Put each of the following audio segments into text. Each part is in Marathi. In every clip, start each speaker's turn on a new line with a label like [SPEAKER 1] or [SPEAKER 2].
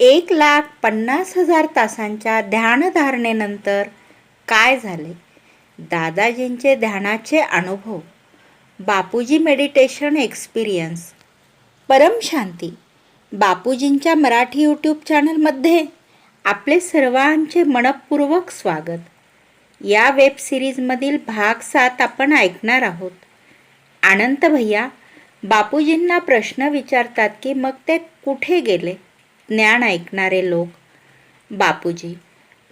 [SPEAKER 1] एक लाख पन्नास हजार तासांच्या ध्यानधारणेनंतर काय झाले? दादाजींचे ध्यानाचे अनुभव बापूजी मेडिटेशन एक्सपिरियन्स परमशांती बापूजींच्या मराठी यूट्यूब चॅनलमध्ये आपले सर्वांचे मनपूर्वक स्वागत. या वेब सिरीजमधील भाग सात आपण ऐकणार आहोत. आनंत भैया बापूजींना प्रश्न विचारतात की मग ते कुठे गेले? ज्ञान ऐकणारे लोक. बापूजी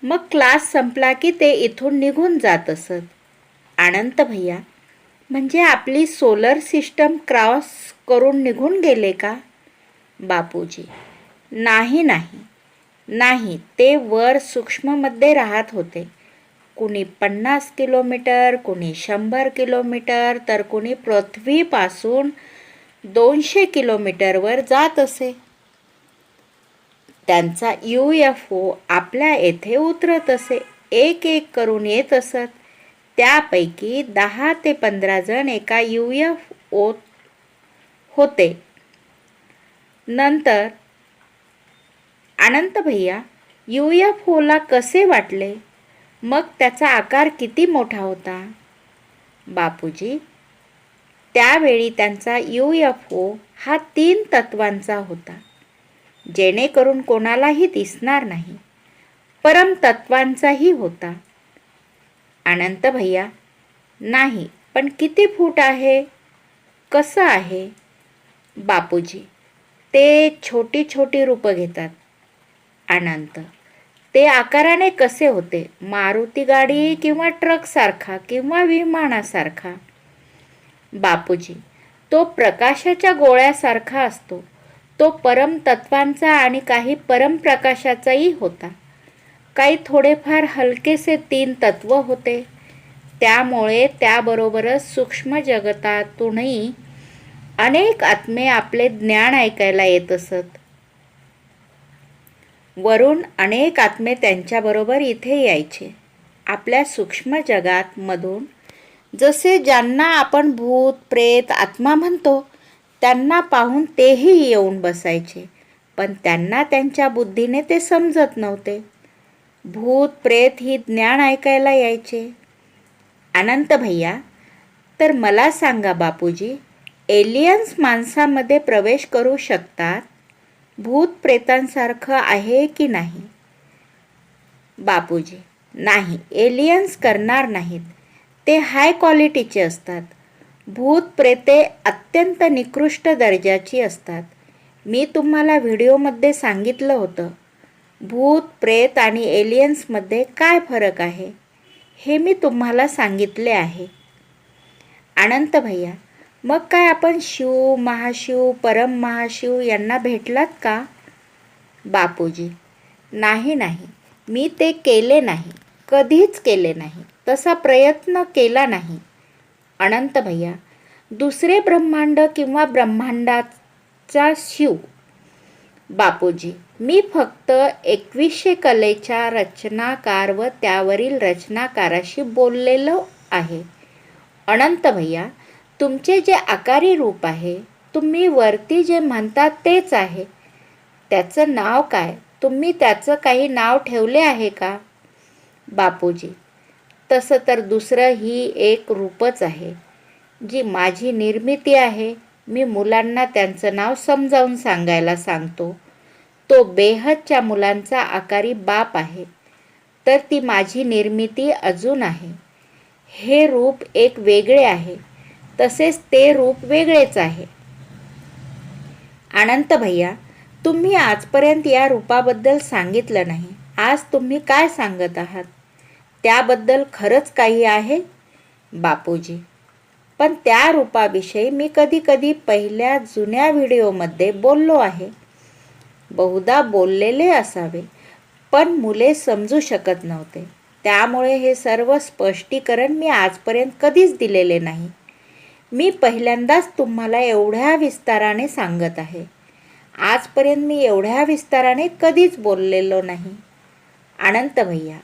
[SPEAKER 1] मग क्लास संपला की ते इथून निघून जात असत. अनंत भैया म्हणजे आपली सोलर सिस्टम क्रॉस करून निघून गेले का? बापूजी नाही नाही. नाही ते वर सूक्ष्ममध्ये राहत होते. कुणी पन्नास किलोमीटर कुणी शंभर किलोमीटर तर कुणी पृथ्वीपासून दोनशे किलोमीटरवर जात असे. त्यांचा यू एफ ओ आपल्या येथे उतरत असे. एक एक करून येत असत. त्यापैकी दहा ते पंधरा जण एका यू एफ ओ होते. नंतर अनंत भैया यू एफ ओला कसे वाटले? मग त्याचा आकार किती मोठा होता? बापूजी त्यावेळी त्यांचा यू एफ ओ हा तीन तत्वांचा होता. जेणेकरून कोणालाही दिसणार नाही. परमतत्वांचाही होता. अनंत भैया नाही पण किती फूट आहे? कसं आहे? बापूजी ते छोटी छोटी रूपं घेतात. अनंत ते आकाराने कसे होते? मारुती गाडी किंवा ट्रकसारखा किंवा विमानासारखा? बापूजी तो प्रकाशाच्या गोळ्यासारखा असतो. तो परमतत्वांचा आणि काही परमप्रकाशाचाही होता. काही थोडेफार हलकेसे तीन तत्व होते. त्यामुळे त्याबरोबरच सूक्ष्म जगतातूनही अनेक आत्मे आपले ज्ञान ऐकायला येत असत. वरून अनेक आत्मे त्यांच्याबरोबर इथे यायचे. आपल्या सूक्ष्म जगात मधून जसे ज्यांना आपण भूत प्रेत आत्मा म्हणतो त्यांना पाहून तेही येऊन बसायचे पण त्यांना त्यांच्या बुद्धीने ते समजत नव्हते. भूत प्रेत ही ज्ञान ऐकायला यायचे. अनंत भैया तर मला सांगा बापूजी एलियन्स माणसामध्ये प्रवेश करू शकतात? भूत प्रेतांसारखं आहे की नाही? बापूजी नाही एलियन्स करणार नाहीत. ते हाय क्वालिटीचे असतात. भूत प्रेते अत्यंत निकृष्ट दर्जाची असतात. मी तुम्हाला व्हिडिओमध्ये सांगितलं होतं भूत प्रेत आणि एलियन्समध्ये काय फरक आहे? हे मी तुम्हाला सांगितले आहे. अनंत भैया मग काय आपण शिव महाशिव परम महाशिव यांना भेटलात का? बापूजी नाही नाही. मी ते केले नाही. कधीच केले नाही. तसा प्रयत्न केला नाही. अनंत भैया दुसरे ब्रह्मांड किंवा ब्रह्मांडाचा शिव? बापूजी मी फक्त एकवीसशे कलेच्या रचनाकार व त्यावरील रचनाकाराशी बोललेलो आहे. अनंत भैया तुमचे जे आकारी रूप आहे तुम्ही वरती जे म्हणतात तेच आहे. त्याचं नाव काय? तुम्ही त्याचं काही नाव ठेवले आहे का? बापूजी तसं तर दुसरं ही एक रूपच आहे जी माझी निर्मिती आहे. मी मुलांना त्यांचं नाव समजावून सांगायला सांगतो. तो बेहदच्या मुलांचा आकारी बाप आहे. तर ती माझी निर्मिती अजून आहे. हे रूप एक वेगळे आहे. तसेच ते रूप वेगळेच आहे. अनंत भैया तुम्ही आजपर्यंत या रूपाबद्दल सांगितलं नाही. आज तुम्ही काय सांगत आहात? त्याबद्दल खरंच काही आहे? बापूजी. पण त्या रूपाविषयी मी कधी कधी पहिल्या जुन्या व्हिडिओमध्ये बोललो आहे. बहुधा बोललेले असावे पण मुले समजू शकत नव्हते. त्यामुळे हे सर्व स्पष्टीकरण मी आजपर्यंत कधीच दिलेले नाही. मी पहिल्यांदाच तुम्हाला एवढ्या विस्ताराने सांगत आहे. आजपर्यंत मी एवढ्या विस्ताराने कधीच बोललेलो नाही. अनंत भैया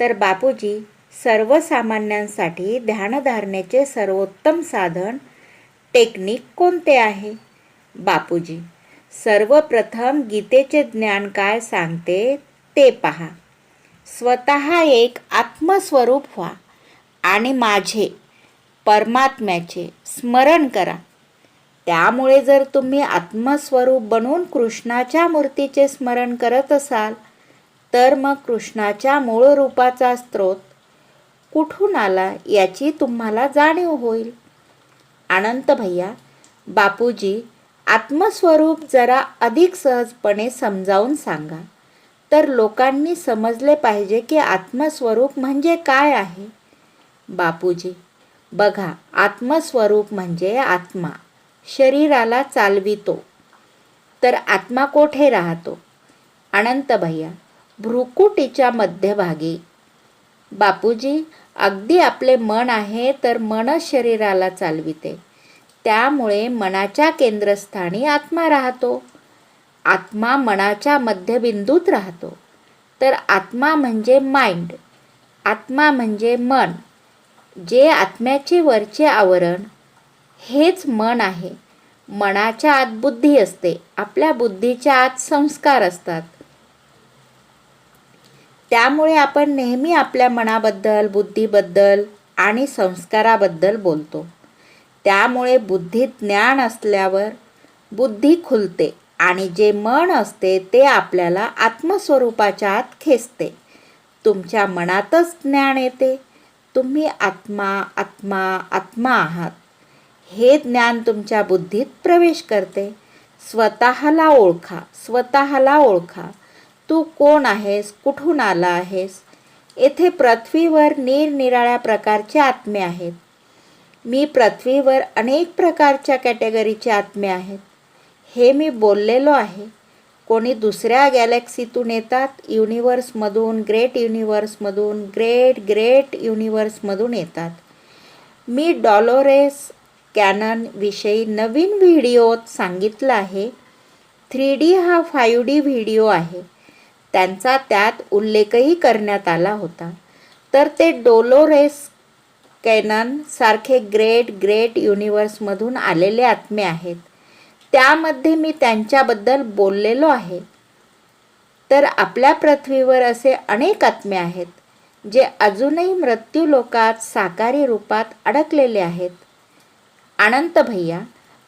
[SPEAKER 1] तर बापूजी सर्वसामान्यांसाठी ध्यानधारणेचे सर्वोत्तम साधन टेक्निक कोणते आहे? बापूजी सर्वप्रथम गीतेचे ज्ञान काय सांगते ते पहा. स्वतः एक आत्मस्वरूप व्हा आणि माझे परमात्म्याचे स्मरण करा. त्यामुळे जर तुम्ही आत्मस्वरूप बनून कृष्णाच्या मूर्तीचे स्मरण करत असाल तर मग कृष्णाच्या मूळ रूपाचा स्रोत कुठून आला याची तुम्हाला जाणीव होईल. अनंत भैया बापूजी आत्मस्वरूप जरा अधिक सहजपणे समजावून सांगा. तर लोकांनी समजले पाहिजे की आत्मस्वरूप म्हणजे काय आहे? बापूजी बघा आत्मस्वरूप म्हणजे आत्मा. शरीराला चालवितो. तर आत्मा कोठे राहतो? अनंत भैया भ्रुकुटीच्या मध्यभागी. बापूजी अगदी आपले मन आहे तर मनच शरीराला चालविते. त्यामुळे मनाच्या केंद्रस्थानी आत्मा राहतो. आत्मा मनाच्या मध्यबिंदूत राहतो. तर आत्मा म्हणजे माइंड आत्मा म्हणजे मन. जे आत्म्याचे वरचे आवरण हेच मन आहे. मनाच्या आत बुद्धी असते. आपल्या बुद्धीच्या आत संस्कार असतात. त्यामुळे आपण नेहमी आपल्या मनाबद्दल बुद्धीबद्दल आणि संस्काराबद्दल बोलतो. त्यामुळे बुद्धीत ज्ञान असल्यावर बुद्धी खुलते आणि जे मन असते ते आपल्याला आत्मस्वरूपाच्या आत खेचते. तुमच्या मनातच ज्ञान येते. तुम्ही आत्मा आत्मा आत्मा आहात. हे ज्ञान तुमच्या बुद्धीत प्रवेश करते. स्वतःला ओळखा स्वतःला ओळखा. तू कोण आहेस? कुठून आला आहेस? येथे पृथ्वीवर निरनिराळ्या प्रकारचे आत्मे आहेत. मी पृथ्वीवर अनेक प्रकारच्या कॅटेगरीचे आत्मे आहेत. हे मी बोललेलो आहे. कोणी दुसऱ्या गॅलेक्सीतून येतात युनिवर्समधून ग्रेट युनिवर्समधून ग्रेट ग्रेट युनिवर्समधून येतात. मी डॉलोरेस कॅननविषयी नवीन व्हिडिओत सांगितलं आहे. थ्री डी हा फायू डी व्हिडिओ आहे. त्यांचा त्यात उल्लेखही करण्यात आला होता. तर ते डोलोरेस कॅनन सारखे ग्रेट ग्रेट युनिवर्समधून आलेले आत्मे आहेत. त्यामध्ये मी त्यांच्याबद्दल बोललेलो आहे. तर आपल्या पृथ्वीवर असे अनेक आत्मे आहेत जे अजूनही मृत्यू लोकात साकारी रूपात अडकलेले आहेत. अनंत भैया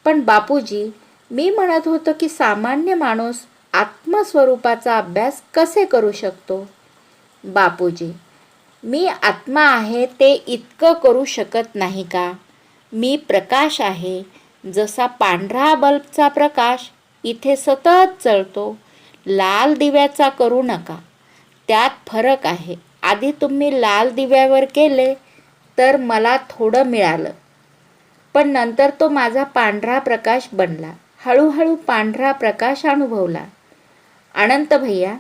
[SPEAKER 1] पण बापूजी मी म्हणत होतो की सामान्य माणूस आत्मस्वरूपाचा अभ्यास कसे करू शकतो? बापूजी मी आत्मा आहे ते इतकं करू शकत नाही का? मी प्रकाश आहे जसा पांढरा बल्बचा प्रकाश इथे सतत चढतो लाल दिव्याचा करू नका. त्यात फरक आहे आधी तुम्ही लाल दिव्यावर केले तर मला थोडं मिळालं. पण नंतर तो माझा पांढरा प्रकाश बनला हळूहळू पांढरा प्रकाश अनुभवला. अनंत भैया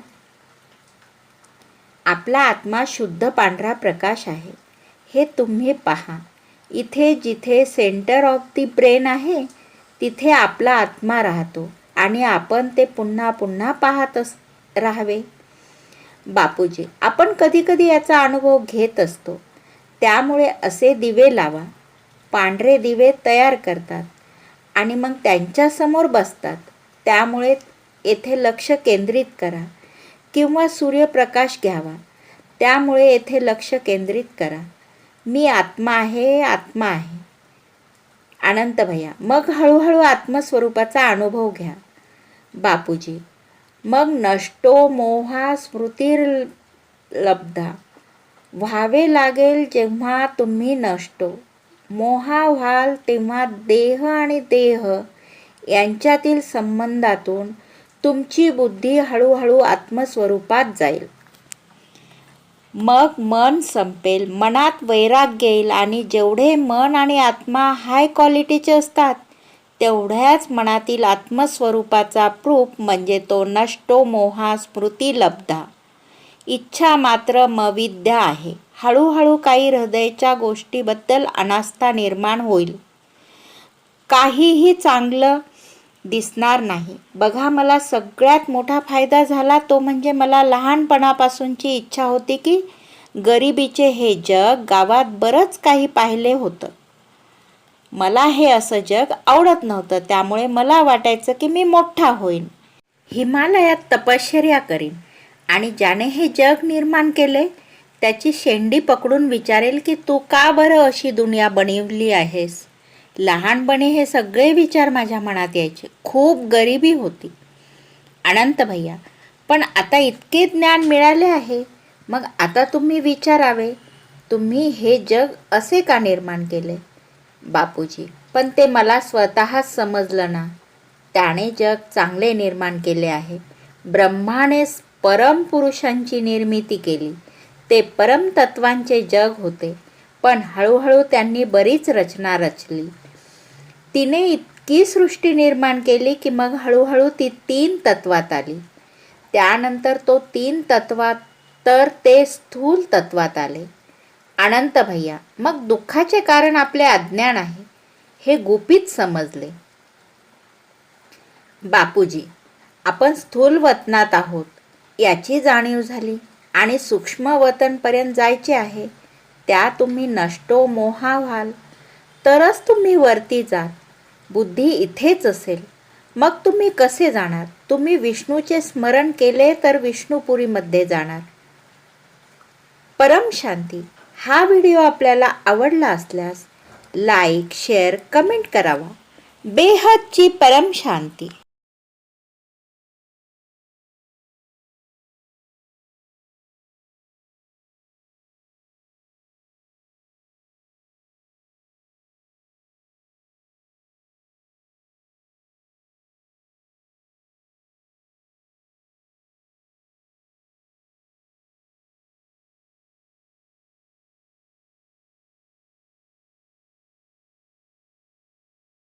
[SPEAKER 1] आपला आत्मा शुद्ध पांढरा प्रकाश आहे. हे तुम्ही पहा. इथे जिथे सेंटर ऑफ दी ब्रेन आहे तिथे आपला आत्मा राहतो आणि आपण ते पुन्हा पुन्हा पाहत अस राहावे. बापूजी आपण कधीकधी याचा अनुभव घेत असतो. त्यामुळे असे दिवे लावा. पांढरे दिवे तयार करतात आणि मग त्यांच्यासमोर बसतात. त्यामुळे येथे लक्ष केंद्रित करा किंवा सूर्यप्रकाश घ्यावा. त्यामुळे येथे लक्ष केंद्रित करा. मी आत्मा आहे आत्मा आहे. अनंत भैया मग हळूहळू आत्मस्वरूपाचा अनुभव घ्या. बापूजी मग नष्टो मोहा स्मृतीर लब्धा व्हावे लागेल जेव्हा तुम्ही नष्टो. मोहा व्हाल तेव्हा देह आणि देह यांच्यातील संबंधातून तुमची बुद्धी हळूहळू आत्मस्वरूपात जाईल. मग मन संपेल. मनात वैराग्य येईल आणि जेवढे मन आणि आत्मा हाय क्वालिटीचे असतात तेवढ्याच मनातील आत्मस्वरूपाचा प्रूफ म्हणजे तो नष्टो मोहा स्मृती लब्धा. इच्छा मात्र मविद्या आहे. हळूहळू काही हृदयच्या गोष्टीबद्दल अनास्था निर्माण होईल. काहीही चांगलं दिसणार नाही. बघा मला सगळ्यात मोठा फायदा झाला तो म्हणजे मला लहानपणापासूनची इच्छा होती की गरिबीचे हे जग गावात बरंच काही पाहिले होतं. मला हे असं जग आवडत नव्हतं त्यामुळे मला वाटायचं की मी मोठा होईन. हिमालयात तपश्चर्या करीन आणि ज्याने हे जग निर्माण केले त्याची शेंडी पकडून विचारेल की तू का बरं अशी दुनिया बनवली आहेस? लहानपणी हे सगळे विचार माझ्या मनात यायचे. खूप गरिबी होती. अनंत भैया पण आता इतके ज्ञान मिळाले आहे. मग आता तुम्ही विचारावे. तुम्ही हे जग असे का निर्माण केले? बापूजी पण ते मला स्वतःच समजलं ना. त्याने जग चांगले निर्माण केले आहे. ब्रह्माने परमपुरुषांची निर्मिती केली. ते परमतत्वांचे जग होते. पण हळूहळू त्यांनी बरीच रचना रचली. तिने इतकी सृष्टी निर्माण केली की मग हळूहळू ती तीन तत्वात आली. त्यानंतर तो तीन तत्वात तर ते स्थूल तत्वात आले. अनंत भैया मग दुःखाचे कारण आपले अज्ञान आहे हे गुपित समजले. बापूजी आपण स्थूल वतनात आहोत याची जाणीव झाली आणि सूक्ष्म वतनपर्यंत जायचे आहे त्या तुम्ही नष्टो मोहा व्हाल तरच तुम्ही वरती जाल. बुद्धी इथेच असेल. मग तुम्ही कसे जाणार? तुम्ही विष्णूचे स्मरण केले तर विष्णुपुरीमध्ये जाणार. परम शांती. हा व्हिडिओ आपल्याला आवडला असल्यास लाईक शेअर कमेंट करावा. बेहदची परम शांती.